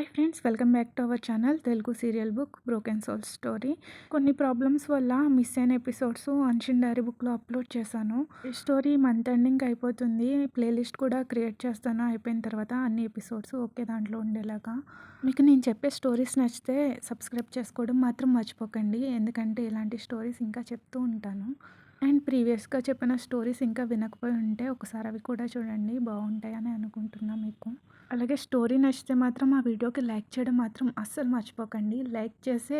Hi friends welcome back to our channel Telugu serial book broken soul story కొన్ని problems వల్ల miss అయిన episodes అన్షిన్ diary బుక్లో upload చేశాను. ఈ స్టోరీ మంత్ ఎండింగ్ అయిపోతుంది. ప్లేలిస్ట్ కూడా క్రియేట్ చేస్తాను. అయిపోయిన తర్వాత అన్ని ఎపిసోడ్స్ ఒకే దాంట్లో ఉండేలాగా. మీకు నేను చెప్పే స్టోరీస్ నచ్చితే సబ్స్క్రైబ్ చేసుకోవడం మాత్రం మర్చిపోకండి. ఎందుకంటే ఇలాంటి స్టోరీస్ ఇంకా చెప్తూ ఉంటాను. అండ్ ప్రీవియస్గా చెప్పిన స్టోరీస్ ఇంకా వినకపోయి ఉంటే ఒకసారి అవి కూడా చూడండి. బాగుంటాయని అనుకుంటున్నా మీకు. అలాగే స్టోరీ నచ్చితే మాత్రం ఆ వీడియోకి లైక్ చేయడం మాత్రం అస్సలు మర్చిపోకండి. లైక్ చేసే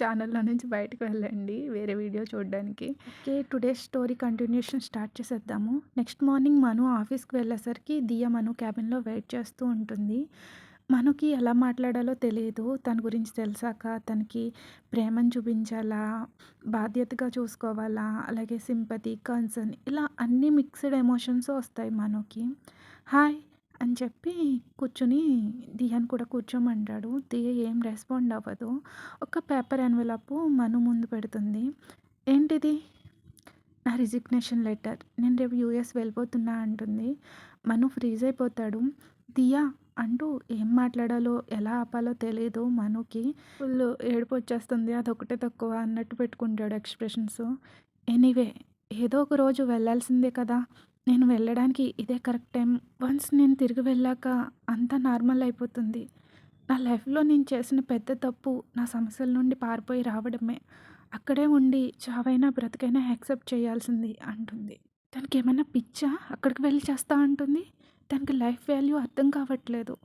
ఛానల్లో నుంచి బయటకు వెళ్ళండి వేరే వీడియో చూడడానికి. Okay today story continuation start చేసేద్దాము. నెక్స్ట్ మార్నింగ్ మను ఆఫీస్కి వెళ్ళేసరికి దియ మను క్యాబిన్లో వెయిట్ చేస్తూ ఉంటుంది. మనకి ఎలా మాట్లాడాలో తెలియదు తన గురించి తెలిసాక తనకి ప్రేమను చూపించాలా బాధ్యతగా చూసుకోవాలా అలాగే సింపతి కన్సర్న్ ఇలా అన్ని మిక్స్డ్ ఎమోషన్స్ వస్తాయి మనకి. హాయ్ అని చెప్పి కూర్చుని దియాని కూడా కూర్చోమంటాడు. దియ ఏం రెస్పాండ్ అవ్వదు. ఒక పేపర్ ఎన్వెలప్ మను ముందు పెడుతుంది. ఏంటిది? నా రిజిగ్నేషన్ లెటర్. నేను రేపు యూఎస్ వెళ్ళిపోతున్నా అంటుంది. మను ఫ్రీజ్ అయిపోతాడు. దియా అంటూ ఏం మాట్లాడాలో ఎలా ఆపాలో తెలియదు మనుకి. ఫుల్ ఏడుపు వచ్చేస్తుంది అదొకటే తక్కువ అన్నట్టు పెట్టుకుంటాడు ఎక్స్ప్రెషన్స్. ఎనీవే ఏదో ఒక రోజు వెళ్ళాల్సిందే కదా. నేను వెళ్ళడానికి ఇదే కరెక్ట్ టైం. వన్స్ నేను తిరిగి వెళ్ళాక అంతా నార్మల్ అయిపోతుంది. నా లైఫ్లో నేను చేసిన పెద్ద తప్పు నా సమస్యల నుండి పారిపోయి రావడమే. అక్కడే ఉండి చావైనా బ్రతికైనా యాక్సెప్ట్ చేయాల్సింది అంటుంది. దానికి ఏమైనా పిచ్చా? అక్కడికి వెళ్ళి చేస్తా అంటుంది. తనకి లైఫ్ వాల్యూ అర్థం కావట్లేదు.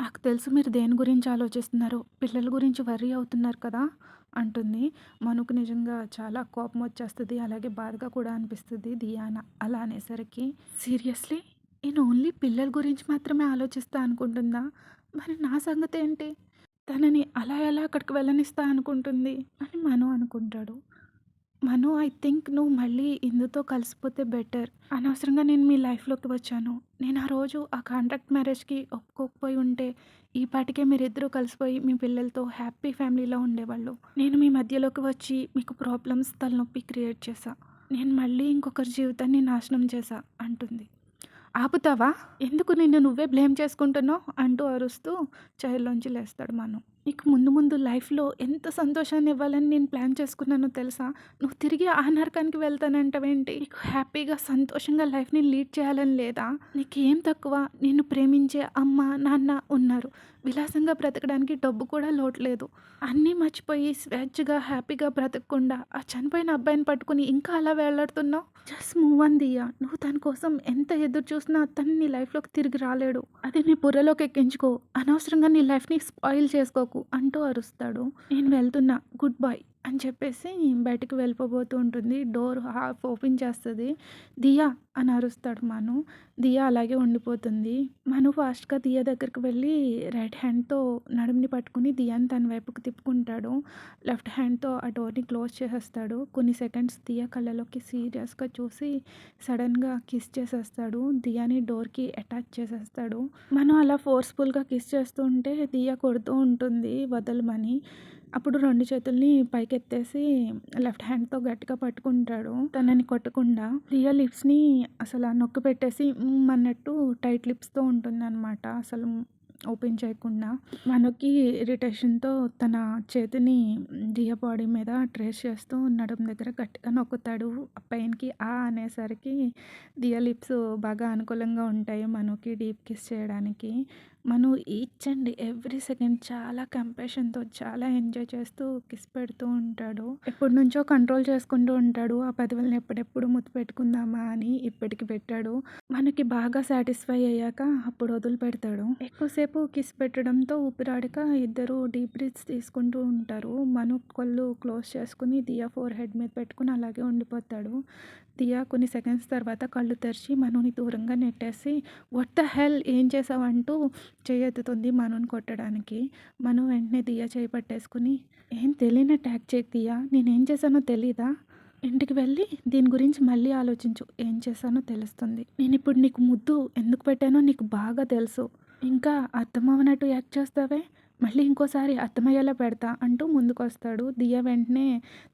నాకు తెలుసు మీరు దేని గురించి ఆలోచిస్తున్నారు పిల్లల గురించి వర్రీ అవుతున్నారు కదా అంటుంది. మనుకు నిజంగా చాలా కోపం వచ్చేస్తుంది అలాగే బాధగా కూడా అనిపిస్తుంది దియాన. అలా అనేసరికి సీరియస్లీ? నేను ఓన్లీ పిల్లల గురించి మాత్రమే ఆలోచిస్తా అనుకుంటుందా? మరి నా సంగతి ఏంటి తనని అలా ఎలా అక్కడికి వెళ్ళనిస్తా అనుకుంటుంది? అని మనం అనుకుంటాడు. మను ఐ థింక్ నువ్వు మళ్ళీ ఇందుతో కలిసిపోతే బెటర్ అనవసరంగా నేను మీ లైఫ్లోకి వచ్చాను. నేను ఆ రోజు ఆ కాంట్రాక్ట్ మ్యారేజ్కి ఒప్పుకోకపోయి ఉంటే ఈ పాటికే మీరిద్దరూ కలిసిపోయి మీ పిల్లలతో హ్యాపీ ఫ్యామిలీలో ఉండేవాళ్ళు. నేను మీ మధ్యలోకి వచ్చి మీకు ప్రాబ్లమ్స్ తలనొప్పి క్రియేట్ చేశా. నేను మళ్ళీ ఇంకొకరి జీవితాన్ని నాశనం చేశా అంటుంది. ఆపుతావా? ఎందుకు నిన్ను నువ్వే బ్లేమ్ చేసుకుంటున్నావు? అంటూ అరుస్తూ చైర్లోంచి లేస్తాడు మను. నీకు ముందు ముందు లైఫ్లో ఎంత సంతోషాన్ని ఇవ్వాలని నేను ప్లాన్ చేసుకున్నానో తెలుసా? నువ్వు తిరిగి ఆ నరకానికి వెళ్తానంటావేంటి? నీకు హ్యాపీగా సంతోషంగా లైఫ్ని లీడ్ చేయాలని లేదా? నీకేం తక్కువ? నిన్ను ప్రేమించే అమ్మ నాన్న ఉన్నారు. విలాసంగా బ్రతకడానికి డబ్బు కూడా లోట్లేదు. అన్నీ మర్చిపోయి స్వేచ్ఛగా హ్యాపీగా బ్రతకకుండా ఆ చనిపోయిన అబ్బాయిని పట్టుకుని ఇంకా అలా వేలాడుతున్నావు జస్ట్ మూవ్ అన్ నువ్వు తన కోసం ఎంత ఎదురు చూసినా తను నీ లైఫ్లోకి తిరిగి రాలేడు. అది నీ బుర్రలోకి ఎక్కించుకో. అనవసరంగా నీ లైఫ్ని స్పాయిల్ చేసుకో అంటూ అరుస్తాడు. నేను వెళ్తున్నా. గుడ్ బాయ్ అని చెప్పేసి బయటకు వెళ్ళిపోబోతూ ఉంటుంది. డోర్ హాఫ్ ఓపెన్ చేస్తుంది. దియా అని అరుస్తాడు మను. దియా అలాగే ఉండిపోతుంది. మను ఫాస్ట్గా దియా దగ్గరికి వెళ్ళి రైట్ హ్యాండ్తో నడుముని పట్టుకుని దియాని తన వైపుకి తిప్పుకుంటాడు. లెఫ్ట్ హ్యాండ్తో ఆ డోర్ని క్లోజ్ చేసేస్తాడు. కొన్ని సెకండ్స్ దియా కళ్ళలోకి సీరియస్గా చూసి సడన్గా కిస్ చేసేస్తాడు. దియాని డోర్కి అటాచ్ చేసేస్తాడు. మనం అలా ఫోర్స్ఫుల్గా కిస్ చేస్తుంటే దియా కొడుతూ ఉంటుంది. వదలమని అప్పుడు రెండు చేతుల్ని పైకెత్తేసి లెఫ్ట్ హ్యాండ్తో గట్టిగా పట్టుకుంటాడు. తనని కొట్టకుండా రియల్ లిప్స్ని అసలు నొక్కి పెట్టేసి అన్నట్టు టైట్ లిప్స్తో ఉంటుంది అనమాట అసలు ఓపెన్ చేయకుండా మనకి ఇరిటేషన్తో తన చేతిని దియ బాడీ మీద ట్రేస్ చేస్తూ నడుము దగ్గర గట్టిగా నొక్కుతాడు. ఆ పెయిన్కి ఆ అనేసరికి దియ లిప్స్ బాగా అనుకూలంగా ఉంటాయి మనకి డీప్ కిస్ చేయడానికి. మనం ఈచ్ అండ్ ఎవ్రీ సెకండ్ చాలా కంపాషన్తో చాలా ఎంజాయ్ చేస్తూ కిస్ పెడుతూ ఉంటాడు. ఎప్పటి నుంచో కంట్రోల్ చేసుకుంటూ ఉంటాడు. ఆ పెదవులను ఎప్పుడెప్పుడు ముద్దు పెట్టుకుందామా అని ఇప్పటికి పెట్టాడు. మనకి బాగా సాటిస్ఫై అయ్యాక అప్పుడు వదిలి పెడతాడు. ఎక్కువసేపు కిస్ పెట్టడంతో ఊపిరాడక ఇద్దరు డీప్ బ్రీత్స్ తీసుకుంటూ ఉంటారు. మను కళ్ళు క్లోజ్ చేసుకుని దియా ఫోర్ హెడ్ మీద పెట్టుకుని అలాగే ఉండిపోతాడు. దియా కొన్ని సెకండ్స్ తర్వాత కళ్ళు తెరిచి మనుని దూరంగా నెట్టేసి వట్ ద హెల్? ఏం చేసావంటూ చేయెత్తుతుంది మనుని కొట్టడానికి. మను వెంటనే దియా చేయి పట్టేసుకుని ఏం తెలియని ట్యాక్ చేయకు దియా నేనేం చేశానో తెలీదా? ఇంటికి వెళ్ళి దీని గురించి మళ్ళీ ఆలోచించు ఏం చేశానో తెలుస్తుంది. నేను ఇప్పుడు నీకు ముద్దు ఎందుకు పెట్టానో నీకు బాగా తెలుసు. ఇంకా అర్థమవనట్టు యాక్ట్ చేస్తావే? మళ్ళీ ఇంకోసారి అర్థమయ్యేలా పెడతా అంటూ ముందుకొస్తాడు. దియ వెంటనే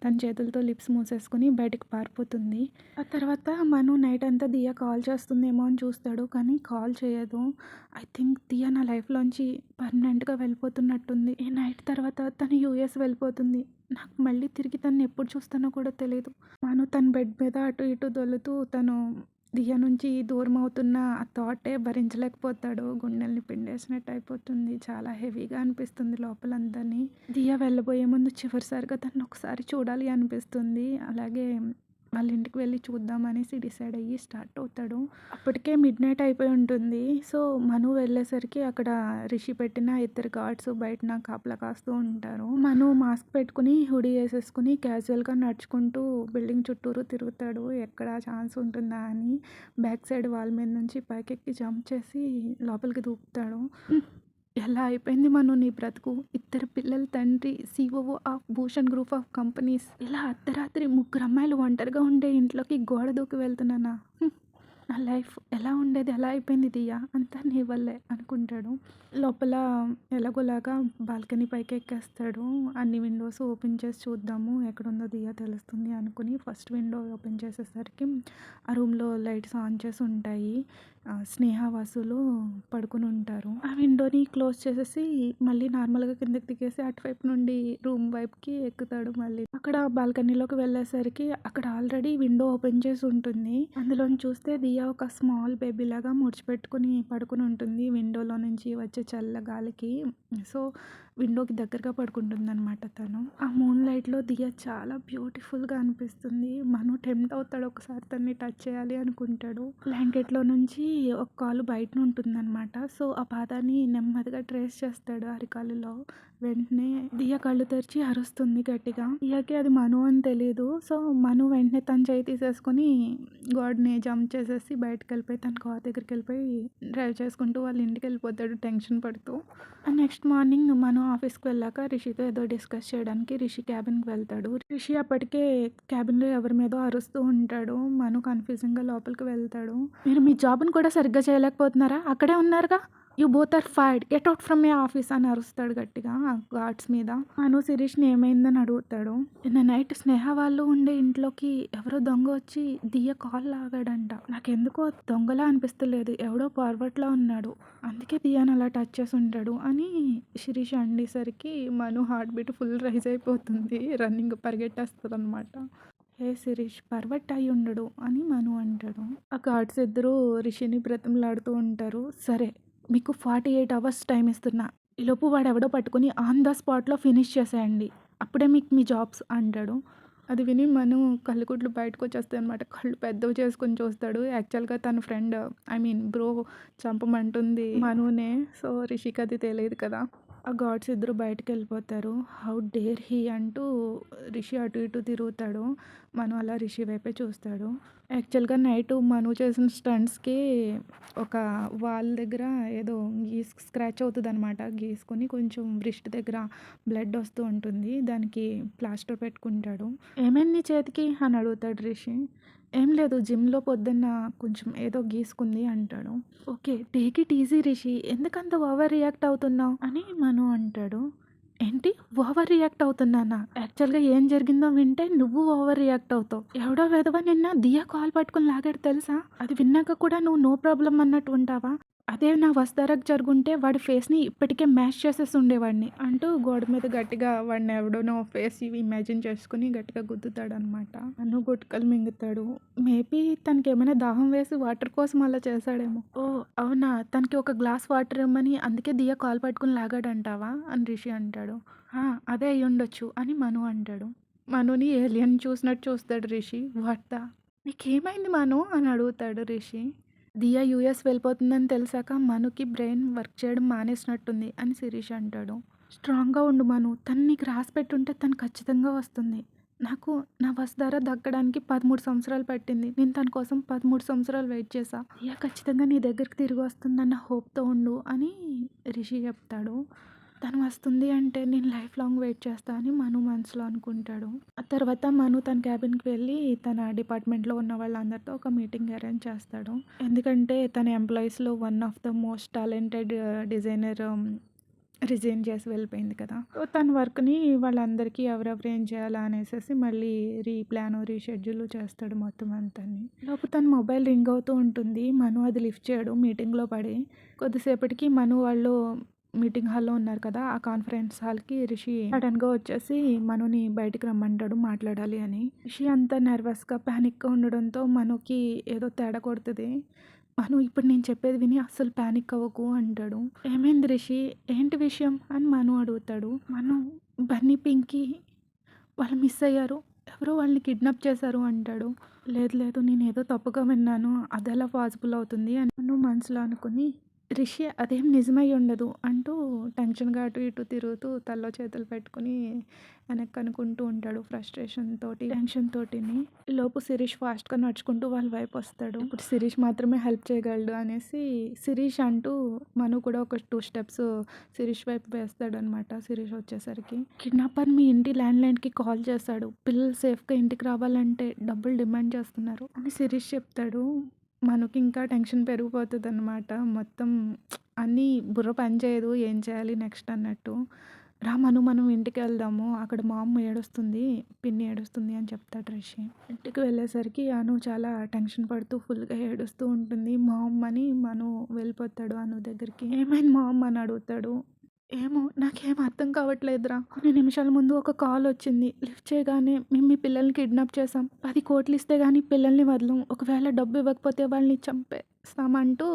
తన చేతులతో లిప్స్ మూసేసుకొని బయటకు పారిపోతుంది. ఆ తర్వాత మను నైట్ అంతా దియ కాల్ చేస్తుందేమో అని చూస్తాడు. కానీ కాల్ చేయదు. ఐ థింక్ దియ నా లైఫ్‌లోంచి పర్మనెంట్‌గా వెళ్ళిపోతున్నట్టుంది. ఈ నైట్ తర్వాత తను యూఎస్ వెళ్ళిపోతుంది. నాకు మళ్ళీ తిరిగి తను ఎప్పుడు చూస్తానో కూడా తెలియదు మను తన బెడ్ మీద అటు ఇటు దొల్లుతూ తను దియ నుంచి దూరం అవుతున్న ఆ థాటే భరించలేకపోతాడు. గుండెల్ని పిండేసినట్టు అయిపోతుంది. చాలా హెవీగా అనిపిస్తుంది లోపలంతాని. దియ వెళ్ళబోయే ముందు చివరిసారిగా తను ఒకసారి చూడాలి అనిపిస్తుంది. అలాగే వాళ్ళ ఇంటికి వెళ్ళి చూద్దాం అనేసి డిసైడ్ అయ్యి స్టార్ట్ అవుతాడు. అప్పటికే మిడ్ నైట్ అయిపోయి ఉంటుంది. సో, మను వెళ్ళేసరికి అక్కడ రిషి పెట్టిన ఇద్దరు గార్డ్స్ బయటన కాపలా కాస్తూ ఉంటారు. మను మాస్క్ పెట్టుకొని, హుడీ వేసేసుకుని క్యాజువల్‌గా నడుచుకుంటూ బిల్డింగ్ చుట్టూరు తిరుగుతాడు. ఎక్కడ ఛాన్స్ ఉంటుందా అని బ్యాక్ సైడ్ వాల్ మీద నుంచి పైకెక్కి జంప్ చేసి లోపలికి దూకుతాడు. ఎలా అయిపోయింది మను నీ బ్రతుకు. ఇద్దరు పిల్లల తండ్రి, CEO of Bhushan group of companies. ఇలా అర్ధరాత్రి ముగ్గురు అమ్మాయిలు ఒంటరిగా ఉండే ఇంట్లోకి గోడ దూకి వెళ్తున్నానా? నా లైఫ్ ఎలా ఉండేది ఎలా అయిపోయింది దియా అంతా నీ వల్లే అనుకుంటాడు. లోపల ఎలాగోలాగా బాల్కనీ పైకి ఎక్కేస్తాడు. అన్ని విండోస్ ఓపెన్ చేసి చూద్దాము ఎక్కడుందో దియా తెలుస్తుంది అనుకుని ఫస్ట్ విండో ఓపెన్ చేసేసరికి ఆ రూమ్‌లో లైట్స్ ఆన్ చేసి ఉంటాయి. స్నేహవాసులు స్నేహ, వసులు పడుకొని ఉంటారు. ఆ విండోని క్లోజ్ చేసేసి మళ్ళీ నార్మల్‌గా కిందకి దిగేసి అటువైపు నుండి రూమ్ వైపుకి ఎక్కుతాడు మళ్ళీ. అక్కడ బాల్కనీలోకి వెళ్ళేసరికి అక్కడ ఆల్రెడీ విండో ఓపెన్ చేసి ఉంటుంది. అందులోని చూస్తే దియా ఒక స్మాల్ బేబీలాగా ముడిచిపెట్టుకుని పడుకొని ఉంటుంది. విండోలో నుంచి వచ్చే చల్ల గాలికి. సో, విండోకి దగ్గరగా పడుకుంటుందనమాట తను. ఆ మూన్ లైట్‌లో దియ చాలా బ్యూటిఫుల్‌గా అనిపిస్తుంది. మను టెంప్ట్ అవుతాడు ఒకసారి తన్ని టచ్ చేయాలి అనుకుంటాడు. బ్లాంకెట్‌లో నుంచి ఒక కాలు బయటన ఉంటుందనమాట. సో, ఆ పాదాన్ని నెమ్మదిగా ట్రేస్ చేస్తాడు అరికాలులో. వెంటనే దియ కళ్ళు తెరిచి అరుస్తుంది గట్టిగా. దియకి అది మను అని తెలియదు సో, మను వెంటనే తన చెయ్యి తీసేసుకొని గోడని జంప్ చేసేసి బయటికెళ్ళిపోయి తన కార్ దగ్గరికెళ్ళిపోయి డ్రైవ్ చేసుకుంటూ వాళ్ళ ఇంటికెళ్ళిపోతాడు టెన్షన్ పడుతూ. నెక్స్ట్ మార్నింగ్ మను ఆఫీస్‌కి వెళ్ళాక రిషితో ఏదో డిస్కస్ చేయడానికి రిషి క్యాబిన్‌కి వెళ్తాడు. రిషి అప్పటికే క్యాబిన్‌లో ఎవరి మీదో అరుస్తూ ఉంటాడు. మను కన్‌ఫ్యూజింగ్‌గా లోపలికి వెళ్తాడు. మీరు మీ జాబ్‌ని కూడా సరిగ్గా చేయలేకపోతున్నారా? అక్కడే ఉన్నారుగా. You both are fired. Get out from my office అని అరుస్తాడు గట్టిగా ఆ గార్డ్స్ మీద. అను శిరీష్‌ని ఏమైందని అడుగుతాడు. నిన్న నైట్ స్నేహ వాళ్ళు ఉండే ఇంట్లోకి ఎవరో దొంగ వచ్చి దియ్య కాల్ లాగాడంట. నాకెందుకో దొంగలా అనిపిస్తలేదు. ఎవడో పర్వర్ట్‌లా ఉన్నాడు. అందుకే దియాని అలా టచ్ చేసి ఉంటాడు అని Shirish అండేసరికి Manu heart beat full rise అయిపోతుంది. రన్నింగ్ పరిగెట్టేస్తుంది అనమాట హే శిరీష్ పర్వట్ అయి ఉండడు అని మను అంటాడు. ఆ గాడ్స్ ఇద్దరు రిషిని బ్రతంలాడుతూ ఉంటారు. సరే మీకు ఫార్టీ ఎయిట్ అవర్స్ టైం ఇస్తున్నా. ఈలోపు వాడెవడో పట్టుకొని ఆన్ ద స్పాట్‌లో ఫినిష్ చేసేయండి. అప్పుడే మీకు మీ జాబ్స్ అంటాడు. అది విని మనం కళ్ళుగుడ్లు బయటకు వచ్చేస్తాయి అనమాట కళ్ళు పెద్దవి చేసుకొని చూస్తాడు. యాక్చువల్‌గా తన ఫ్రెండ్ ఐ మీన్ బ్రో చంపమంటుంది మనునే. సో, రిషిక్ అది తెలియదు కదా! ఆ గాడ్స్ ఇద్దరు బయటికెళ్ళిపోతారు. హౌ డేర్ హీ అంటూ రిషి అటు ఇటు తిరుగుతాడు. మను అలా రిషి వైపే చూస్తాడు. యాక్చువల్‌గా నైట్ మను చేసిన స్టంట్స్‌కి ఒక వాల్ దగ్గర ఏదో గీస్ స్క్రాచ్ అవుతుంది అనమాట గీసుకొని కొంచెం వ్రిస్ట్ దగ్గర బ్లడ్ వస్తూ ఉంటుంది. దానికి ప్లాస్టర్ పెట్టుకుంటాడు. ఏమైంది చేతికి అని అడుగుతాడు రిషి. ఏం లేదు జిమ్‌లో పొద్దున్న కొంచెం ఏదో గీసుకుంది అంటాడు. Okay. Take it easy Rishi. ఎందుకంత ఓవర్ రియాక్ట్ అవుతున్నావు అని మను అంటాడు. ఏంటి ఓవర్ రియాక్ట్ అవుతున్నానా? యాక్చువల్‌గా ఏం జరిగిందో వింటే నువ్వు ఓవర్ రియాక్ట్ అవుతావు. ఎవడో వెదవ నిన్న దియా కాల్ పట్టుకుని లాగాడు తెలుసా? అది విన్నాక కూడా నువ్వు నో ప్రాబ్లమ్ అన్నట్టు ఉంటావా? అదే నా వస్తారకు జరుగుంటే వాడి ఫేస్‌ని ఇప్పటికే మ్యాష్ చేసేసి ఉండేవాడిని అంటూ గోడ మీద గట్టిగా వాడిని ఎవడనో ఫేస్ ఇమాజిన్ చేసుకొని గట్టిగా గుద్దుతాడనమాట. నన్ను గుట్కలు మింగుతాడు. మేబీ తనకి ఏమైనా దాహం వేసి వాటర్ కోసం అలా చేశాడేమో. ఓ అవునా? తనకి ఒక గ్లాస్ వాటర్ ఇవ్వమని అందుకే దియ కాల్ పట్టుకుని లాగాడంటావా? అని రిషి అంటాడు. అదే అదే అయ్యుండొచ్చు అని మను అంటాడు. మనుని ఏలియన్ చూసినట్టు చూస్తాడు రిషి. వాట్ ద నీకేమైంది మను అని అడుగుతాడు రిషి. దియా యూఎస్ వెళ్ళిపోతుందని తెలిసాక మనుకి బ్రెయిన్ వర్క్ చేయడం మానేసినట్టుంది అని శిరీష్ అంటాడు. స్ట్రాంగ్‌గా ఉండు మను. తను నీకు రాసి పెట్టుంటే తను ఖచ్చితంగా వస్తుంది. నాకు నా వసుధార దక్కడానికి 13 సంవత్సరాలు పట్టింది. నేను తన కోసం 13 సంవత్సరాలు వెయిట్ చేశా. ఇక ఖచ్చితంగా నీ దగ్గరికి తిరిగి వస్తుందన్న హోప్‌తో ఉండు అని రిషి చెప్తాడు. తను వస్తుంది అంటే నేను లైఫ్ లాంగ్ వెయిట్ చేస్తా అని మను మనసులో అనుకుంటాడు. ఆ తర్వాత మను తన క్యాబిన్‌కి వెళ్ళి తన డిపార్ట్మెంట్‌లో ఉన్న వాళ్ళందరితో ఒక మీటింగ్ అరేంజ్ చేస్తాడు. ఎందుకంటే తన ఎంప్లాయీస్‌లో one of the most talented designer resign చేసి వెళ్ళిపోయింది కదా సో తన వర్క్ని వాళ్ళందరికీ ఎవరెవరు ఏం చేయాలా అనేసి మళ్ళీ రీప్లాన్ రీషెడ్యూల్ చేస్తాడు మొత్తం అంతా లోపు తన మొబైల్ రింగ్ అవుతూ ఉంటుంది మను అది లిఫ్ట్ చేయడు మీటింగ్లో పడి కొద్దిసేపటికి మను వాళ్ళు మీటింగ్ హాల్లో ఉన్నారు కదా ఆ కాన్ఫరెన్స్ హాల్కి రిషి సడన్గా వచ్చేసి మనుని బయటికి రమ్మంటాడు మాట్లాడాలి అని. రిషి అంత నర్వస్గా ప్యానిక్గా ఉండడంతో మనుకి ఏదో తేడా కొడుతుంది. మను ఇప్పుడు నేను చెప్పేది విని అస్సలు ప్యానిక్ అవ్వకు అంటాడు. ఏమైంది రిషి? ఏంటి విషయం? అని మను అడుగుతాడు. మను బన్నీ పింకి వాళ్ళు మిస్ అయ్యారు. ఎవరో వాళ్ళని కిడ్నాప్ చేశారు అంటాడు. లేదు లేదు నేను ఏదో తప్పుగా విన్నాను. అది ఎలా పాసిబుల్ అవుతుంది? అని నువ్వు మనసులో అనుకుని రిషి అదేం నిజమై ఉండదు అంటూ టెన్షన్గా అటు ఇటు తిరుగుతూ తల్లో చేతులు పెట్టుకుని వెనక్కి అనుకుంటూ ఉంటాడు ఫ్రస్ట్రేషన్ తోటి టెన్షన్ తోటిని. లోపు శిరీష్ ఫాస్ట్గా నడుచుకుంటూ వాళ్ళ వైపు వస్తాడు. ఇప్పుడు శిరీష్ మాత్రమే హెల్ప్ చేయగలడు అనేసి శిరీష్ అంటూ మను కూడా ఒక టూ స్టెప్స్ శిరీష్ వైపు వేస్తాడు అనమాట శిరీష్ వచ్చేసరికి. కిడ్నాపర్ మీ ఇంటి ల్యాండ్ లైన్కి కాల్ చేస్తాడు. పిల్లలు సేఫ్గా ఇంటికి రావాలంటే డబ్బులు డిమాండ్ చేస్తున్నారు అని శిరీష్ చెప్తాడు. మనకి ఇంకా టెన్షన్ పెరిగిపోతుంది అనమాట మొత్తం అన్నీ బుర్ర పని చేయదు ఏం చేయాలి నెక్స్ట్ అన్నట్టు. రా మను మనం ఇంటికి వెళ్దాము అక్కడ మా అమ్మ ఏడుస్తుంది పిన్ని ఏడుస్తుంది అని చెప్తాడు రిషి. ఇంటికి వెళ్ళేసరికి అను చాలా టెన్షన్ పడుతూ ఫుల్గా ఏడుస్తూ ఉంటుంది. మా అమ్మని మను వెళ్ళిపోతాడు అను దగ్గరికి. ఏమైంది మా అమ్మ అని అడుగుతాడు. ఏమో నాకేం అర్థం కావట్లేదురా. కొన్ని నిమిషాల ముందు ఒక కాల్ వచ్చింది. లిఫ్ట్ చేయగానే మేము మీ పిల్లల్ని కిడ్నాప్ చేసాం పది కోట్లు ఇస్తే కానీ పిల్లల్ని వదలం. ఒకవేళ డబ్బు ఇవ్వకపోతే వాళ్ళని చంపేస్తామంటూ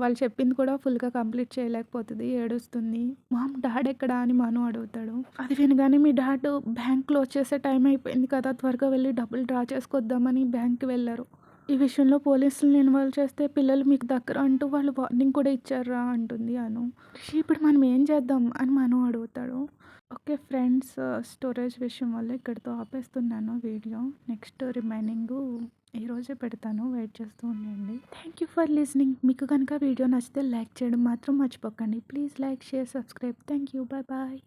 వాళ్ళు చెప్పింది కూడా ఫుల్గా కంప్లీట్ చేయలేకపోతుంది ఏడుస్తుంది. మామ్ డాడ్ ఎక్కడా అని మను అడుగుతాడు. అది వినగానే మీ డాడ్ బ్యాంక్ క్లోజ్ చేసే టైం అయిపోయింది కదా త్వరగా వెళ్ళి డబ్బులు డ్రా చేసుకొద్దామని బ్యాంక్కి వెళ్ళారు. ఈ విషయంలో పోలీసులను ఇన్వాల్వ్ చేస్తే పిల్లలు మీకు దగ్గర అంటూ వాళ్ళు వార్నింగ్ కూడా ఇచ్చారా అంటుంది అను. ఇప్పుడు మనం ఏం చేద్దాం అని మనం అడుగుతాడు. ఓకే ఫ్రెండ్స్ స్టోరేజ్ విషయం వల్ల ఇక్కడితో ఆపేస్తున్నాను వీడియో. నెక్స్ట్ రిమైనింగ్ ఈరోజే పెడతాను. వెయిట్ చేస్తూ ఉండండి. థ్యాంక్ యూ ఫర్ లిసనింగ్ మీకు కనుక వీడియో నచ్చితే లైక్ చేయడం మాత్రం మర్చిపోకండి. Please like share subscribe. Thank you. Bye bye.